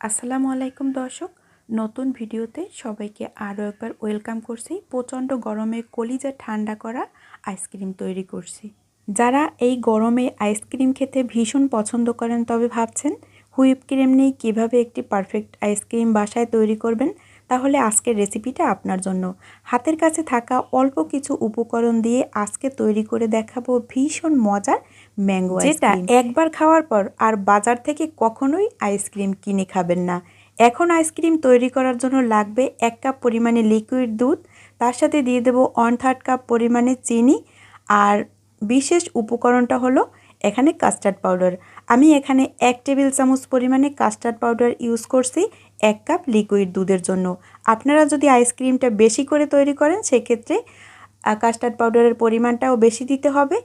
আসসালামু আলাইকুম দর্শক। নতুন ভিডিওতে সবাইকে আরও একবার ওয়েলকাম করছি। প্রচণ্ড গরমে কলিজা ঠান্ডা করা আইসক্রিম তৈরি করছি। যারা এই গরমে আইসক্রিম খেতে ভীষণ পছন্দ করেন তবে ভাবছেন, হুইপ ক্রিম নিয়ে কীভাবে একটি পারফেক্ট আইসক্রিম বাসায় তৈরি করবেন? তাহলে আজকের রেসিপিটা আপনার জন্য। হাতের কাছে থাকা অল্প কিছু উপকরণ দিয়ে আজকে তৈরি করে দেখাবো ভীষণ মজার ম্যাঙ্গো যেটা একবার খাওয়ার পর আর বাজার থেকে কখনোই আইসক্রিম কিনে খাবেন না। এখন আইসক্রিম তৈরি করার জন্য লাগবে এক কাপ পরিমাণে লিকুইড দুধ তার সাথে দিয়ে দেবো ওয়ান থার্ড কাপ পরিমাণে চিনি আর বিশেষ উপকরণটা হলো এখানে কাস্টার্ড পাউডার। আমি এখানে এক টেবিল চামচ পরিমাণে কাস্টার্ড পাউডার ইউজ করছি এক কাপ লিকুইড দুধের জন্য। আপনারা যদি আইসক্রিমটা বেশি করে তৈরি করেন সেক্ষেত্রে কাস্টার্ড পাউডারের পরিমাণটাও বেশি দিতে হবে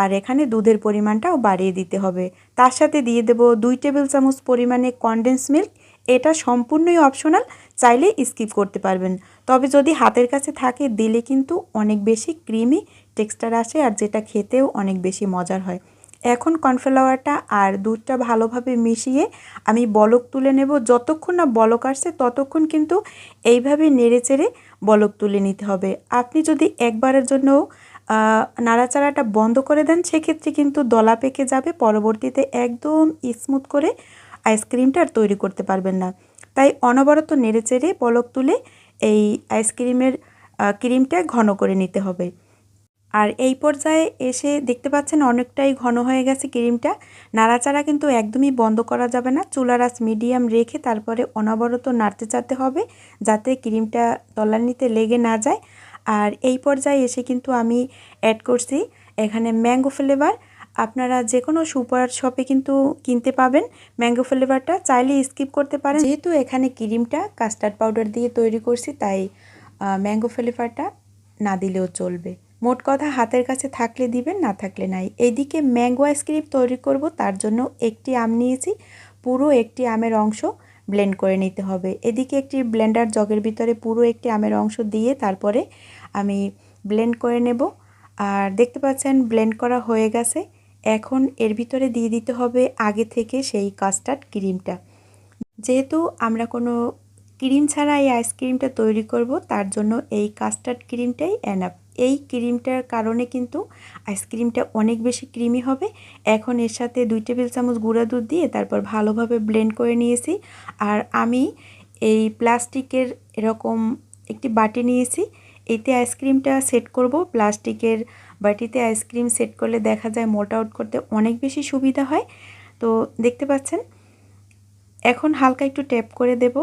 আর এখানে দুধের পরিমাণটাও বাড়িয়ে দিতে হবে। তার সাথে দিয়ে দেব দুই টেবিল চামচ পরিমাণে কনডেন্স মিল্ক এটা সম্পূর্ণই অপশনাল চাইলে স্কিপ করতে পারবেন। তবে যদি হাতের কাছে থাকে, দিলে কিন্তু অনেক বেশি ক্রিমি টেক্সচার আসে আর যেটা খেতেও অনেক বেশি মজার হয়। এখন কর্নফ্লাওয়ারটা আর দুধটা ভালোভাবে মিশিয়ে আমি বলক তুলে নেব। যতক্ষণ না বলক আসছে, ততক্ষণ কিন্তু এইভাবে নেড়ে চেড়ে বলক তুলে নিতে হবে। আপনি যদি একবারের জন্য নাড়াচাড়াটা বন্ধ করে দেন, সেক্ষেত্রে কিন্তু দলা পেকে যাবে। পরবর্তীতে একদম স্মুথ করে আইসক্রিমটা আর তৈরি করতে পারবেন না। তাই অনবরত নেড়ে চেড়ে বলক তুলে এই আইসক্রিমের ক্রিমটা ঘন করে নিতে হবে। আর এই পর্যায়ে এসে দেখতে পাচ্ছেন অনেকটাই ঘন হয়ে গেছে ক্রিমটা। নাড়াচাড়া কিন্তু একদমই বন্ধ করা যাবে না। চুলার আঁচ মিডিয়াম রেখে তারপরে অনবরত নাড়তে চাড়তে হবে যাতে ক্রিমটা তলানিতে লেগে না যায়। আর এই পর্যায়ে এসে কিন্তু আমি অ্যাড করছি এখানে ম্যাঙ্গো ফ্লেভার আপনারা যে কোনো সুপার শপে কিন্তু কিনতে পাবেন ম্যাঙ্গো ফ্লেভারটা চাইলে স্কিপ করতে পারেন। যেহেতু এখানে ক্রিমটা কাস্টার্ড পাউডার দিয়ে তৈরি করছি, তাই ম্যাঙ্গো ফ্লেভারটা না দিলেও চলবে। মোট কথা হাতের কাছে থাকলে দিবেন, না থাকলে নাই। এইদিকে ম্যাঙ্গো আইসক্রিম তৈরি করব, তার জন্য একটি আম নিয়েছি। পুরো একটি আমের অংশ ব্লেন্ড করে নিতে হবে। এদিকে একটি ব্লেন্ডার জগের ভিতরে পুরো একটি আমের অংশ দিয়ে তারপরে আমি ব্লেন্ড করে নেব। আর দেখতে পাচ্ছেন, ব্লেন্ড করা হয়ে গেছে। এখন এর ভিতরে দিয়ে দিতে হবে আগে থেকে সেই কাস্টার্ড ক্রিমটা। যেহেতু আমরা কোনো ক্রিম ছাড়া এই আইসক্রিমটা তৈরি করব, তার জন্য এই কাস্টার্ড ক্রিমটাই অ্যানাপ এই ক্রিমটার কারণে কিন্তু আইসক্রিমটা অনেক বেশি ক্রিমি হবে। এখন এর সাথে দুই টেবিল চামচ গুঁড়া দুধ দিয়ে তারপর ভালোভাবে ব্লেন্ড করে নিয়েছি। আর আমি এই প্লাস্টিকের এরকম একটি বাটি নিয়েছি। এতে আইসক্রিমটা সেট করব। প্লাস্টিকের বাটিতে আইসক্রিম সেট করলে দেখা যায় মোল্ট আউট করতে অনেক বেশি সুবিধা হয়। তো দেখতে পাচ্ছেন? এখন হালকা একটু ট্যাপ করে দেব।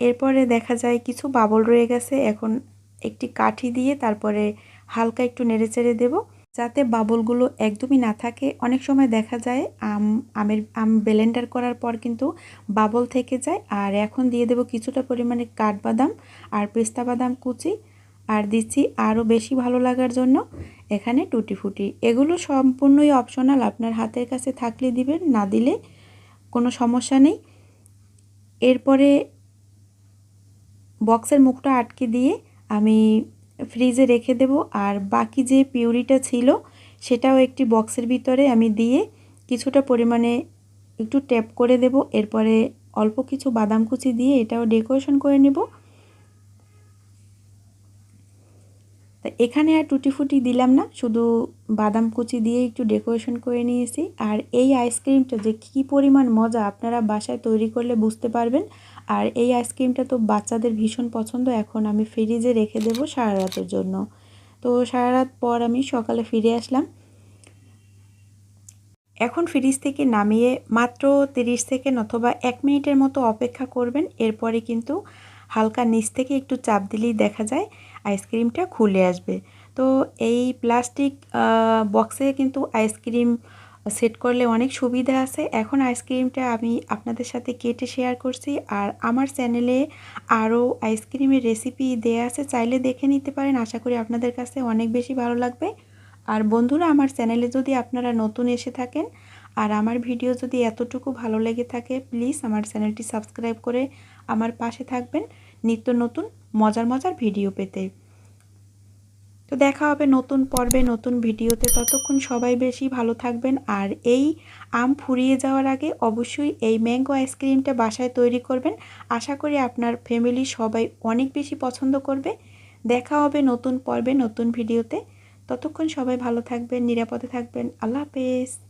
এরপরে দেখা যায় কিছু বাবল রয়ে গেছে। এখন একটি কাঠি দিয়ে তারপরে হালকা একটু নেড়ে চেড়ে দেবো, যাতে বাবলগুলো একদমই না থাকে। অনেক সময় দেখা যায় আম, আমের, আম ব্লেন্ডার করার পর কিন্তু বাবল থেকে যায়। আর এখন দিয়ে দেব কিছুটা পরিমাণে কাঠবাদাম আর পেস্তা বাদাম কুচি। আর দিচ্ছি আরও বেশি ভালো লাগার জন্য এখানে টুটি ফুটি। এগুলো সম্পূর্ণই অপশনাল আপনার হাতের কাছে থাকলে দিবেন, না দিলে কোনো সমস্যা নেই। এরপরে বক্সের মুখটা আটকে দিয়ে আমি ফ্রিজে রেখে দেব। আর বাকি যে পিউরিটা ছিল, সেটাও একটি বক্সের ভিতরে আমি দিয়ে কিছুটা পরিমাণে একটু ট্যাপ করে দেব। এরপরে অল্প কিছু বাদাম কুচি দিয়ে এটাও ডেকোরেশন করে নেব। তা এখানে আর টুটি ফুটি দিলাম না, শুধু বাদাম কুচি দিয়ে একটু ডেকোরেশন করে নিয়েছি। আর এই আইসক্রিমটা যে কী পরিমাণ মজা, আপনারা বাসায় তৈরি করলে বুঝতে পারবেন। আর এই আইসক্রিমটা তো বাচ্চাদের ভীষণ পছন্দ, এখন আমি ফ্রিজে রেখে দেব সারা রাতের জন্য। তো সারা রাত পর আমি সকালে ফিরে আসলাম। এখন ফ্রিজ থেকে নামিয়ে মাত্র তিরিশ সেকেন্ড অথবা এক মিনিটের মতো অপেক্ষা করবেন, এরপরে কিন্তু হালকা নিচ থেকে একটু চাপ দিলেই দেখা যায় আইসক্রিমটা খুলে আসবে। তো এই প্লাস্টিক বক্সে কিন্তু আইসক্রিম সেট করলে অনেক সুবিধা আছে। এখন আইসক্রিমটা আমি আপনাদের সাথে কেটে শেয়ার করছি আর আমার চ্যানেলে আরও আইসক্রিমের রেসিপি দেয়া আছে, চাইলে দেখে নিতে পারেন। আশা করি আপনাদের কাছে অনেক বেশি ভালো লাগবে। আর বন্ধুরা, আমার চ্যানেলে যদি আপনারা নতুন এসে থাকেন আর আমার ভিডিও যদি এতটুকু ভালো লেগে থাকে, প্লিজ আমার চ্যানেলটি সাবস্ক্রাইব করে আমার পাশে থাকবেন। নিত্য নতুন, মজার মজার ভিডিও পেতে। তো দেখা হবে নতুন পর্বে, নতুন ভিডিওতে। ততক্ষণ সবাই বেশি ভালো থাকবেন। আর এই আম ফুরিয়ে যাওয়ার আগে অবশ্যই এই ম্যাঙ্গো আইসক্রিমটা বাসায় তৈরি করবেন। আশা করি আপনার ফ্যামিলি সবাই অনেক বেশি পছন্দ করবে। দেখা হবে নতুন পর্বে, নতুন ভিডিওতে। ততক্ষণ সবাই ভালো থাকবেন, নিরাপদে থাকবেন। আল্লাহ হাফেজ।